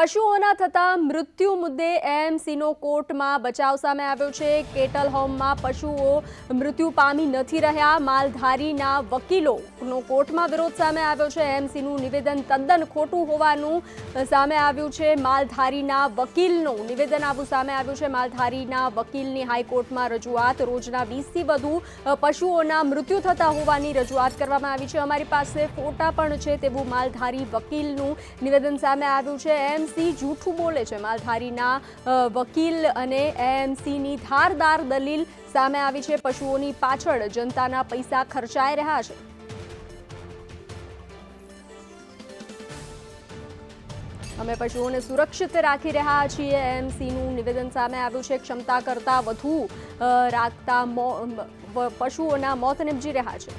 પશુઓના થતા મૃત્યુ મુદ્દે એએમસીનો કોર્ટમાં બચાવ સામે આવ્યો છે. કેટલ હોમમાં પશુઓ મૃત્યુ પામી નથી રહ્યા. માલધારીના વકીલોનો કોર્ટમાં વિરોધ સામે આવ્યો છે. એએમસીનું નિવેદન તદ્દન ખોટું હોવાનું સામે આવ્યું છે. માલધારીના વકીલનું નિવેદન આવું સામે આવ્યું છે. માલધારીના વકીલની હાઈકોર્ટમાં રજૂઆત. રોજના વીસથી વધુ પશુઓના મૃત્યુ થતા હોવાની રજૂઆત કરવામાં આવી છે. અમારી પાસે ફોટા પણ છે તેવું માલધારી વકીલનું નિવેદન સામે આવ્યું છે. એએમસી જૂઠું બોલે છે. માલધારીના વકીલ અને એએમસીની ધારદાર દલીલ સામે આવી છે. પશુઓની પાછળ જનતાના પૈસા ખર્ચાઈ રહ્યા છે. અમે પશુઓને સુરક્ષિત રાખી રહ્યા છીએ. એમસીનું નિવેદન સામે આવ્યું છે. ક્ષમતા કરતાં વધુ રાખતા પશુઓના મોત નિપજી રહ્યા છે.